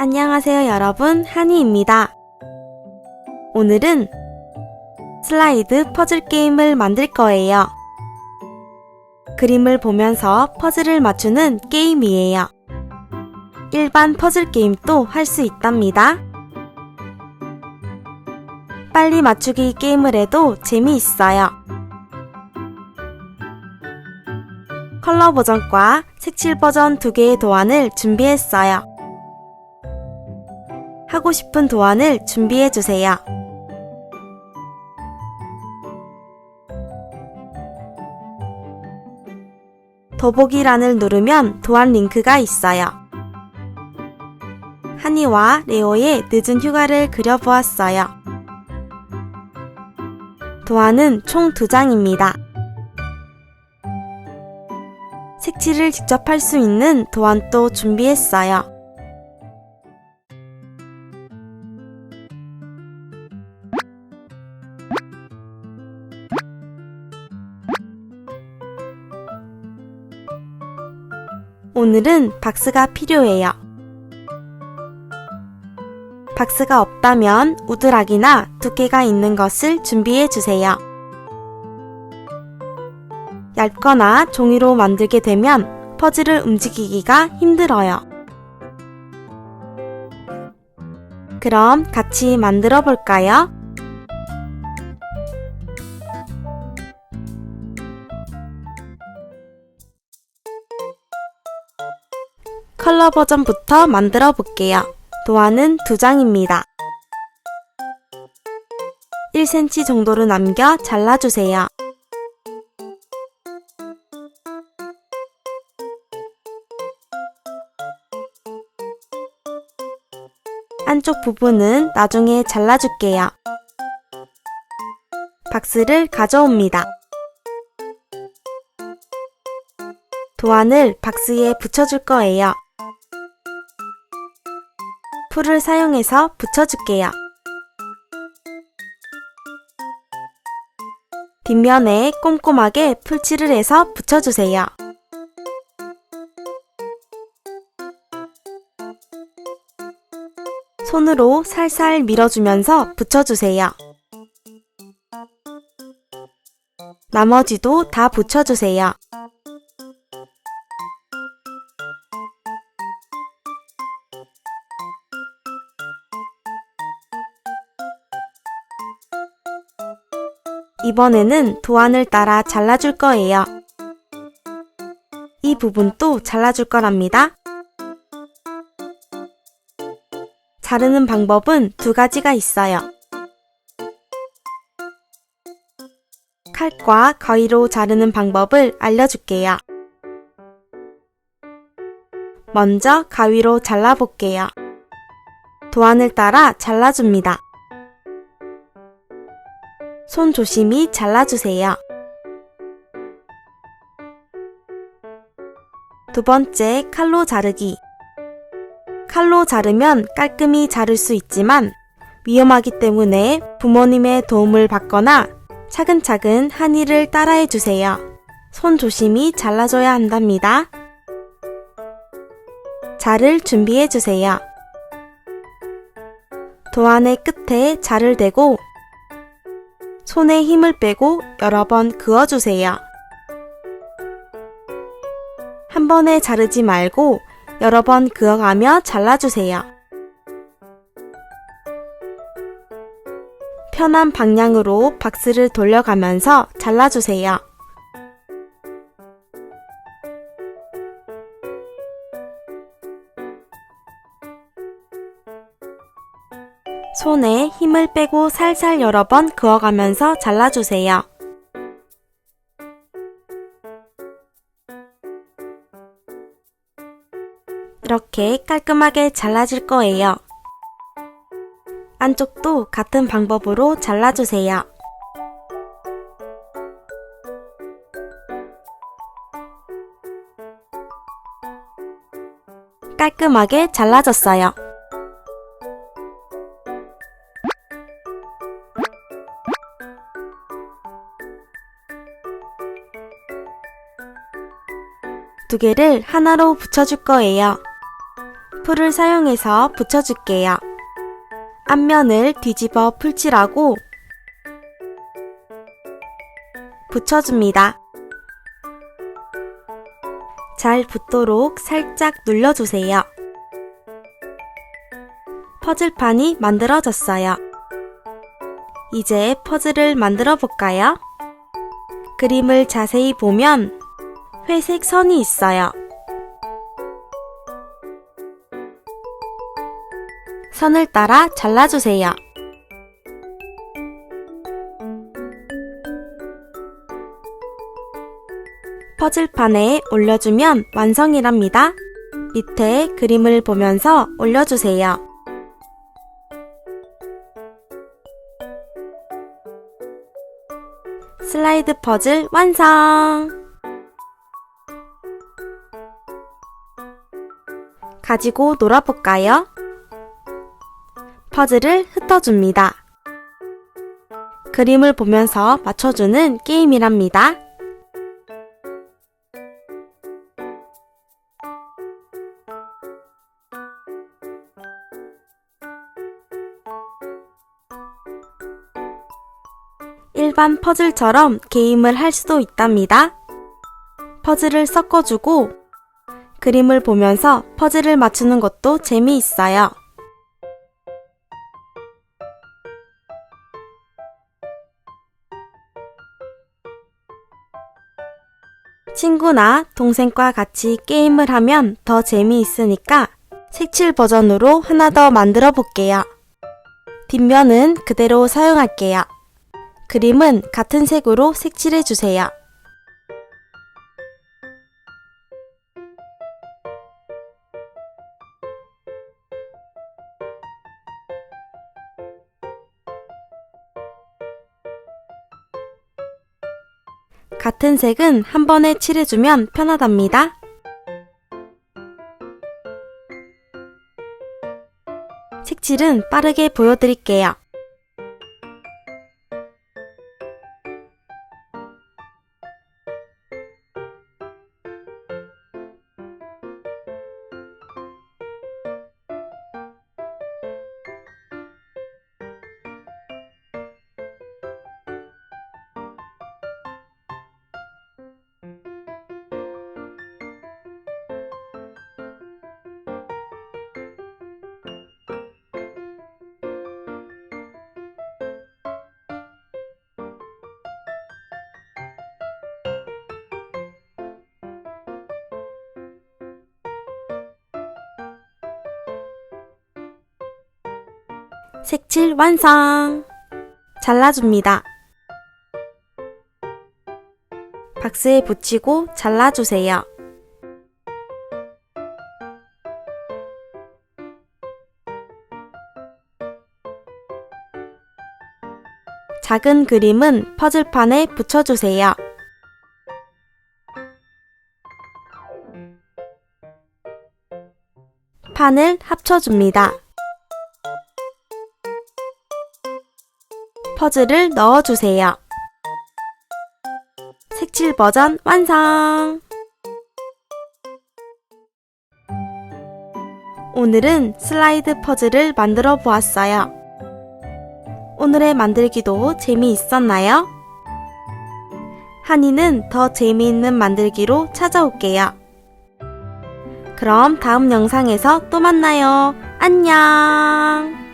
안녕하세요 여러분 한이입니다. 오늘은 슬라이드 퍼즐 게임을 만들 거예요. 그림을 보면서 퍼즐을 맞추는 게임이에요. 일반 퍼즐 게임도 할 수 있답니다. 빨리 맞추기 게임을 해도 재미있어요. 컬러 버전과 색칠 버전 두 개의 도안을 준비했어요. 하고 싶은 도안을 준비해 주세요. 더보기란을 누르면 도안 링크가 있어요. 한이와 레오의 늦은 휴가를 그려보았어요. 도안은 총두 장입니다. 색칠을 직접 할 수 있는 도안도 준비했어요. 오늘은 박스가 필요해요. 박스가 없다면 우드락이나 두께가 있는 것을 준비해 주세요. 얇거나 종이로 만들게 되면 퍼즐을 움직이기가 힘들어요. 그럼 같이 만들어 볼까요? 컬러 버전부터 만들어 볼게요. 도안은 두 장입니다. 1cm 정도로 남겨 잘라주세요. 안쪽 부분은 나중에 잘라줄게요. 박스를 가져옵니다. 도안을 박스에 붙여줄 거예요. 풀을 사용해서 붙여줄게요. 뒷면에 꼼꼼하게 풀칠을 해서 붙여주세요. 손으로 살살 밀어주면서 붙여주세요. 나머지도 다 붙여주세요. 이번에는 도안을 따라 잘라줄 거예요. 이 부분도 잘라줄 거랍니다. 자르는 방법은 두 가지가 있어요. 칼과 가위로 자르는 방법을 알려줄게요. 먼저 가위로 잘라볼게요. 도안을 따라 잘라줍니다. 손 조심히 잘라주세요. 두 번째 칼로 자르기. 칼로 자르면 깔끔히 자를 수 있지만 위험하기 때문에 부모님의 도움을 받거나 차근차근 한이를 따라해 주세요. 손 조심히 잘라줘야 한답니다. 자를 준비해 주세요. 도안의 끝에 자를 대고 손에 힘을 빼고 여러 번 그어주세요. 한 번에 자르지 말고 여러 번 그어가며 잘라주세요. 편한 방향으로 박스를 돌려가면서 잘라주세요. 손에 힘을 빼고 살살 여러 번 그어가면서 잘라주세요. 이렇게 깔끔하게 잘라줄 거예요. 안쪽도 같은 방법으로 잘라주세요. 깔끔하게 잘라졌어요. 두 개를 하나로 붙여줄 거예요. 풀을 사용해서 붙여줄게요. 앞면을 뒤집어 풀칠하고 붙여줍니다. 잘 붙도록 살짝 눌러주세요. 퍼즐판이 만들어졌어요. 이제 퍼즐을 만들어 볼까요? 그림을 자세히 보면 회색 선이 있어요. 선을 따라 잘라주세요. 퍼즐판에 올려주면 완성이랍니다. 밑에 그림을 보면서 올려주세요. 슬라이드 퍼즐 완성! 가지고 놀아볼까요? 퍼즐을 흩어줍니다. 그림을 보면서 맞춰주는 게임이랍니다. 일반 퍼즐처럼 게임을 할 수도 있답니다. 퍼즐을 섞어주고 그림을 보면서 퍼즐을 맞추는 것도 재미있어요. 친구나 동생과 같이 게임을 하면 더 재미있으니까 색칠 버전으로 하나 더 만들어 볼게요. 뒷면은 그대로 사용할게요. 그림은 같은 색으로 색칠해 주세요. 같은 색은 한 번에 칠해주면 편하답니다. 색칠은 빠르게 보여드릴게요. 색칠 완성! 잘라줍니다. 박스에 붙이고 잘라주세요. 작은 그림은 퍼즐판에 붙여주세요. 판을 합쳐줍니다. 퍼즐을 넣어주세요. 색칠 버전 완성! 오늘은 슬라이드 퍼즐을 만들어 보았어요. 오늘의 만들기도 재미있었나요? 한이는 더 재미있는 만들기로 찾아올게요. 그럼 다음 영상에서 또 만나요. 안녕!